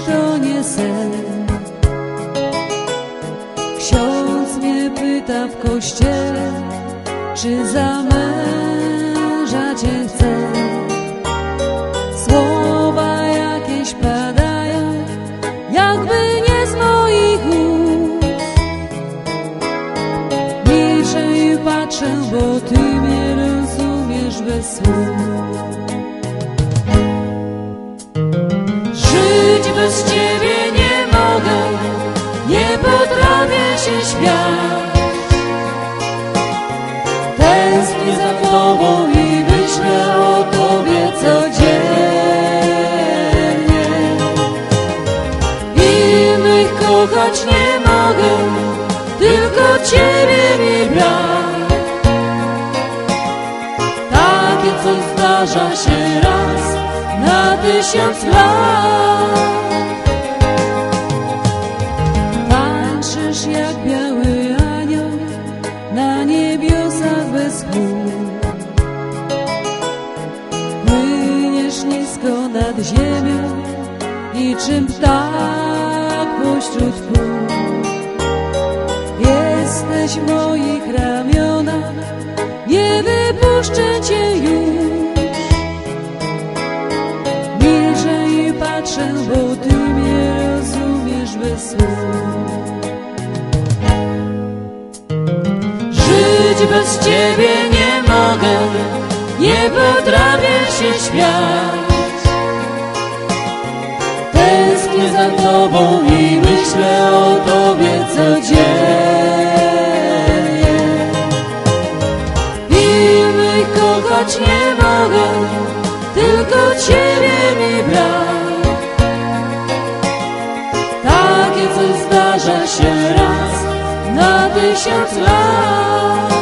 to nie sen. Ksiądz mnie pyta w kościele Czy za męża cię chce Słowa jakieś padają Jakby nie z moich ust. Milczę i patrzę, bo ty mnie rozumiesz bez słów. Kochać nie mogę, tylko ciebie mi brak. Takie coś zdarza się raz na tysiąc lat. Tańczysz jak biały anioł na niebiosach bez chmur. Płyniesz nisko nad ziemią, niczym ptak pośród pól. Jesteś w moich ramionach, nie wypuszczę cię już. Milczę i patrzę, bo ty mnie rozumiesz bez słów. Żyć bez ciebie nie mogę, nie potrafię się śmiać. Tobą i myślę o tobie codziennie. Innych kochać nie mogę, tylko ciebie mi brak. Takie coś zdarza się raz na tysiąc lat.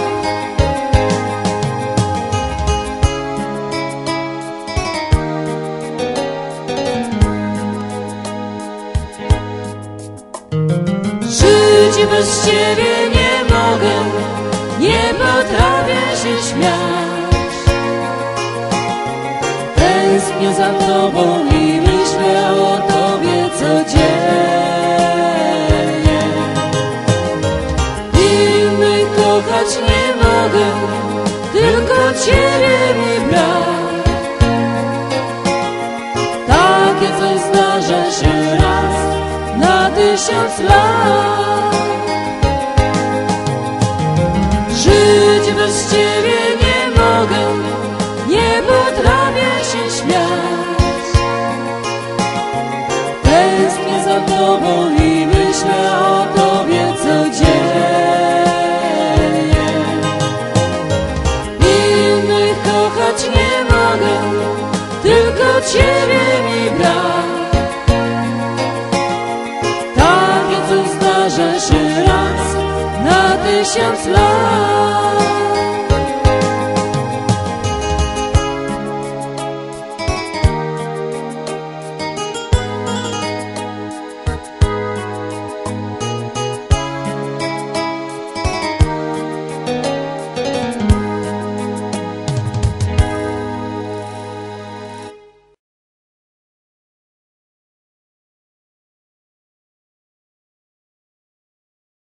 Bez ciebie nie mogę, nie potrafię się śmiać. Tęsknię za tobą i myślę o tobie codziennie. Innych kochać nie mogę, tylko ciebie mi brak. Takie coś zdarza się raz na tysiąc lat. bez Ciebie nie mogę, nie potrafię się śmiać. Tęsknię za Tobą i myślę o Tobie codziennie. Innych kochać nie mogę, tylko Ciebie mi brak. Takie, co zdarza się raz na tysiąc lat.